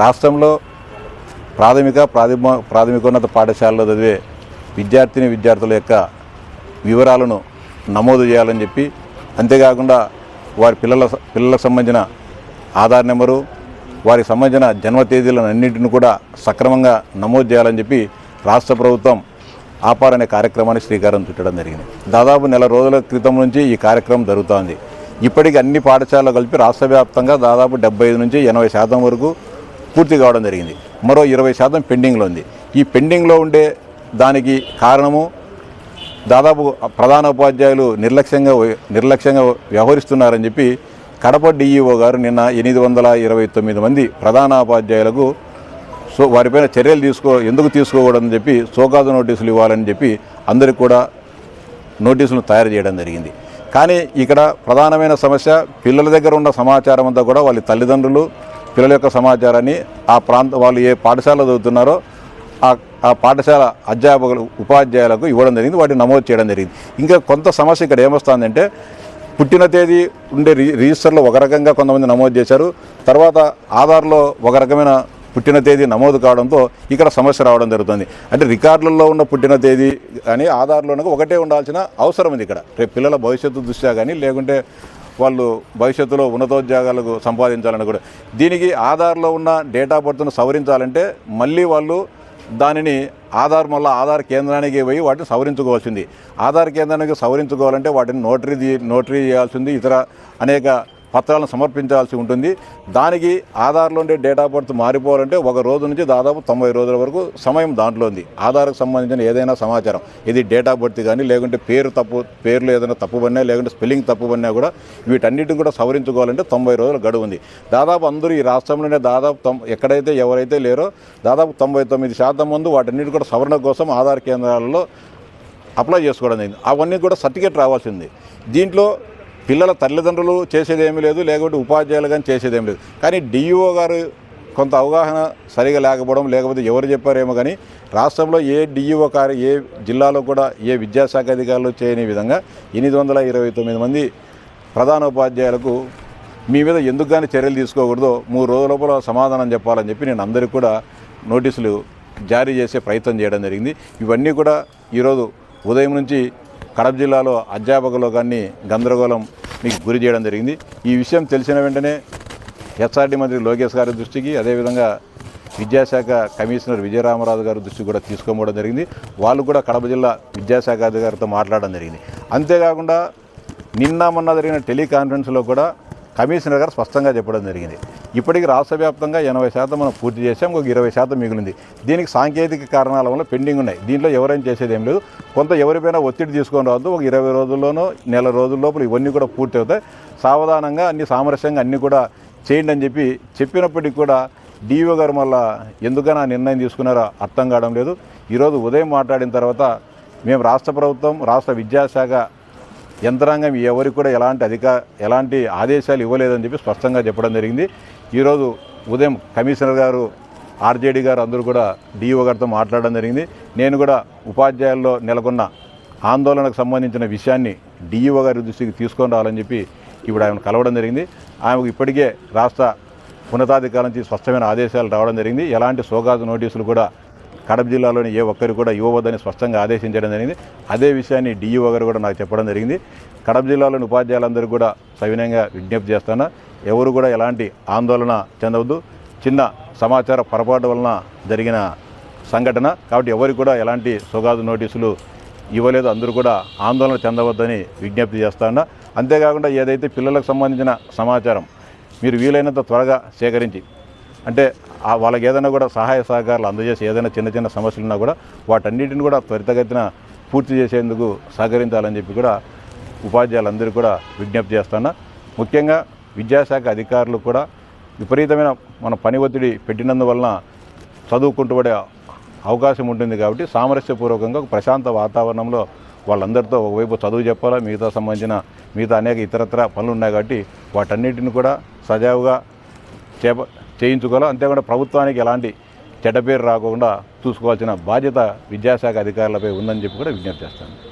రాష్ట్రంలో ప్రాథమిక ప్రాథమిక ప్రాథమికోన్నత పాఠశాలలో చదివే విద్యార్థిని విద్యార్థుల యొక్క వివరాలను నమోదు చేయాలని చెప్పి అంతేకాకుండా వారి పిల్లల పిల్లలకు సంబంధించిన ఆధార్ నెంబరు వారికి సంబంధించిన జన్మ తేదీలను అన్నింటిని కూడా సక్రమంగా నమోదు చేయాలని చెప్పి రాష్ట్ర ప్రభుత్వం ఆపార్ అనే కార్యక్రమాన్ని శ్రీకారం చుట్టడం జరిగింది. దాదాపు నెల రోజుల క్రితం నుంచి ఈ కార్యక్రమం జరుగుతోంది. ఇప్పటికి అన్ని పాఠశాలలు కలిపి రాష్ట్ర వ్యాప్తంగా దాదాపు డెబ్బై ఐదు నుంచి ఎనభై శాతం వరకు పూర్తి కావడం జరిగింది. మరో ఇరవై శాతం పెండింగ్లో ఉంది. ఈ పెండింగ్లో ఉండే దానికి కారణము దాదాపు ప్రధాన ఉపాధ్యాయులు నిర్లక్ష్యంగా నిర్లక్ష్యంగా వ్యవహరిస్తున్నారని చెప్పి కడప డిఈఓ గారు నిన్న ఎనిమిది వందల ఇరవై తొమ్మిది మంది ప్రధాన ఉపాధ్యాయులకు సో వారిపైన చర్యలు తీసుకో ఎందుకు తీసుకోకూడదని చెప్పి సోకాదు నోటీసులు ఇవ్వాలని చెప్పి అందరికి కూడా నోటీసులు తయారు చేయడం జరిగింది. కానీ ఇక్కడ ప్రధానమైన సమస్య పిల్లల దగ్గర ఉన్న సమాచారం అంతా కూడా వాళ్ళ తల్లిదండ్రులు పిల్లల యొక్క సమాచారాన్ని ఆ ప్రాంత వాళ్ళు ఏ పాఠశాలలో చదువుతున్నారో ఆ ఆ పాఠశాల అధ్యాపకులు ఉపాధ్యాయులకు ఇవ్వడం జరిగింది వాటిని నమోదు చేయడం జరిగింది. ఇంకా కొంత సమస్య ఇక్కడ ఏమొస్తుందంటే పుట్టిన తేదీ ఉండే రి రిజిస్టర్లో ఒక రకంగా కొంతమంది నమోదు చేశారు. తర్వాత ఆధార్లో ఒక రకమైన పుట్టిన తేదీ నమోదు కావడంతో ఇక్కడ సమస్య రావడం జరుగుతుంది. అంటే రికార్డులలో ఉన్న పుట్టిన తేదీ కానీ ఆధార్లోనూ ఒకటే ఉండాల్సిన అవసరం ఉంది ఇక్కడ. రేపు పిల్లల భవిష్యత్తు దృష్ట్యా కానీ లేకుంటే వాళ్ళు భవిష్యత్తులో ఉన్నతోద్యోగాలకు సంపాదించాలని కూడా. దీనికి ఆధార్లో ఉన్న డేట్ ఆఫ్ బర్త్ను సవరించాలంటే మళ్ళీ వాళ్ళు దానిని ఆధార్ మళ్ళీ ఆధార్ కేంద్రానికి పోయి వాటిని సవరించుకోవాల్సింది. ఆధార్ కేంద్రానికి సవరించుకోవాలంటే వాటిని నోటరీ నోటరీ చేయాల్సింది ఇతర అనేక పత్రాలను సమర్పించాల్సి ఉంటుంది. దానికి ఆధార్లో ఉండే డేట్ ఆఫ్ బర్త్ మారిపోవాలంటే ఒక రోజు నుంచి దాదాపు తొంభై రోజుల వరకు సమయం దాంట్లో ఉంది. ఆధార్కు సంబంధించిన ఏదైనా సమాచారం. ఇది డేట్ ఆఫ్ బర్త్ కానీ లేకుంటే పేరు తప్పు పేర్లు ఏదైనా తప్పు పడినా లేకుంటే స్పెల్లింగ్ తప్పు పడినా కూడా వీటన్నిటిని కూడా సవరించుకోవాలంటే తొంభై రోజుల గడువు ఉంది. దాదాపు అందరూ ఈ రాష్ట్రంలోనే దాదాపు ఎక్కడైతే ఎవరైతే లేరో దాదాపు తొంభై తొమ్మిది శాతం మంది వాటన్నిటి కూడా సవరణ కోసం ఆధార్ కేంద్రాలలో అప్లై చేసుకోవడం జరిగింది. అవన్నీ కూడా సర్టిఫికేట్ రావాల్సింది దీంట్లో పిల్లల తల్లిదండ్రులు చేసేదేమి లేదు లేకపోతే ఉపాధ్యాయులు కానీ చేసేది లేదు. కానీ డిఈఓ గారు కొంత అవగాహన సరిగా లేకపోవడం లేకపోతే ఎవరు చెప్పారేమో కానీ రాష్ట్రంలో ఏ డిఈఓ కార్య ఏ జిల్లాలో కూడా ఏ విద్యాశాఖ అధికారులు చేయని విధంగా ఎనిమిది వందల ఇరవై తొమ్మిది మంది ప్రధాన ఉపాధ్యాయులకు మీ మీద ఎందుకు కానీ చర్యలు తీసుకోకూడదో మూడు రోజుల లోపల సమాధానం చెప్పాలని చెప్పి నేను అందరికీ కూడా నోటీసులు జారీ చేసే ప్రయత్నం చేయడం జరిగింది. ఇవన్నీ కూడా ఈరోజు ఉదయం నుంచి కడప జిల్లాలో అధ్యాపకులు కానీ గందరగోళం మీకు గురి చేయడం జరిగింది. ఈ విషయం తెలిసిన వెంటనే హెచ్ఆర్డి మంత్రి లోకేష్ గారి దృష్టికి అదేవిధంగా విద్యాశాఖ కమిషనర్ విజయరామరాజు గారి దృష్టికి కూడా తీసుకోవడం జరిగింది. వాళ్ళు కూడా కడప జిల్లా విద్యాశాఖ అధికారితో మాట్లాడడం జరిగింది. అంతేకాకుండా నిన్న మొన్న జరిగిన టెలికాన్ఫరెన్స్లో కూడా కమిషనర్ గారు స్పష్టంగా చెప్పడం జరిగింది. ఇప్పటికి రాష్ట్ర వ్యాప్తంగా ఎనభై శాతం మనం పూర్తి చేసాం ఒక ఇరవై శాతం మిగిలింది. దీనికి సాంకేతిక కారణాల వల్ల పెండింగ్ ఉన్నాయి. దీంట్లో ఎవరైనా చేసేది ఏం లేదు. కొంత ఎవరిపైనా ఒత్తిడి తీసుకొని రావద్దు. ఒక ఇరవై రోజుల్లోనో నెల రోజుల లోపల ఇవన్నీ కూడా పూర్తి అవుతాయి. సావధానంగా అన్ని సామరస్యంగా అన్నీ కూడా చేయండి అని చెప్పి చెప్పినప్పటికీ కూడా డిఓ గారు మళ్ళా ఎందుకని ఆ నిర్ణయం తీసుకున్నారో అర్థం కావడం లేదు. ఈరోజు ఉదయం మాట్లాడిన తర్వాత మేము రాష్ట్ర ప్రభుత్వం రాష్ట్ర విద్యాశాఖ యంత్రాంగం ఎవరికి కూడా ఎలాంటి అధిక ఎలాంటి ఆదేశాలు ఇవ్వలేదని చెప్పి స్పష్టంగా చెప్పడం జరిగింది. ఈరోజు ఉదయం కమిషనర్ గారు ఆర్జేడీ గారు అందరూ కూడా డిఓ గారితో మాట్లాడడం జరిగింది. నేను కూడా ఉపాధ్యాయుల్లో నెలకొన్న ఆందోళనకు సంబంధించిన విషయాన్ని డిఈఓ గారి దృష్టికి తీసుకొని రావాలని చెప్పి ఇప్పుడు ఆయన కలవడం జరిగింది. ఆమెకు ఇప్పటికే రాష్ట్ర ఉన్నతాధికారుల నుంచి స్పష్టమైన ఆదేశాలు రావడం జరిగింది. ఎలాంటి సోగాదు నోటీసులు కూడా కడప జిల్లాలోని ఏ ఒక్కరు కూడా ఇవ్వవద్దని స్పష్టంగా ఆదేశించడం జరిగింది. అదే విషయాన్ని డిఈఓ గారు కూడా నాకు చెప్పడం జరిగింది. కడప జిల్లాలోని ఉపాధ్యాయులందరూ కూడా సవినయంగా విజ్ఞప్తి చేస్తాను ఎవరు కూడా ఎలాంటి ఆందోళన చెందవద్దు. చిన్న సమాచార పొరపాటు వలన జరిగిన సంఘటన. కాబట్టి ఎవరికి కూడా ఎలాంటి సుగాదు నోటీసులు ఇవ్వలేదు. అందరూ కూడా ఆందోళన చెందవద్దని విజ్ఞప్తి చేస్తాను అంతేకాకుండా ఏదైతే పిల్లలకు సంబంధించిన సమాచారం మీరు వీలైనంత త్వరగా సేకరించి అంటే ఆ వాళ్ళకి ఏదైనా కూడా సహాయ సహకారాలు అందజేసి ఏదైనా చిన్న చిన్న సమస్యలు ఉన్నా కూడా వాటన్నిటిని కూడా త్వరితగతిన పూర్తి చేసేందుకు సహకరించాలని చెప్పి కూడా ఉపాధ్యాయులందరూ కూడా విజ్ఞప్తి చేస్తున్నా. ముఖ్యంగా విద్యాశాఖ అధికారులు కూడా విపరీతమైన మన పని ఒత్తిడి పెట్టినందువలన చదువుకుంటూ పడే అవకాశం ఉంటుంది కాబట్టి సామరస్యపూర్వకంగా ఒక ప్రశాంత వాతావరణంలో వాళ్ళందరితో ఒకవైపు చదువు చెప్పాలా మిగతా సంబంధించిన మిగతా అనేక ఇతరత్ర పనులు ఉన్నాయి కాబట్టి వాటన్నిటిని కూడా సజావుగా చేప చేయించుకోవాలో? అంతేకాకుండా ప్రభుత్వానికి ఎలాంటి చెడ్డ పేరు రాకుండా చూసుకోవాల్సిన బాధ్యత విద్యాశాఖ అధికారులపై ఉందని చెప్పి కూడా విజ్ఞప్తి చేస్తాను.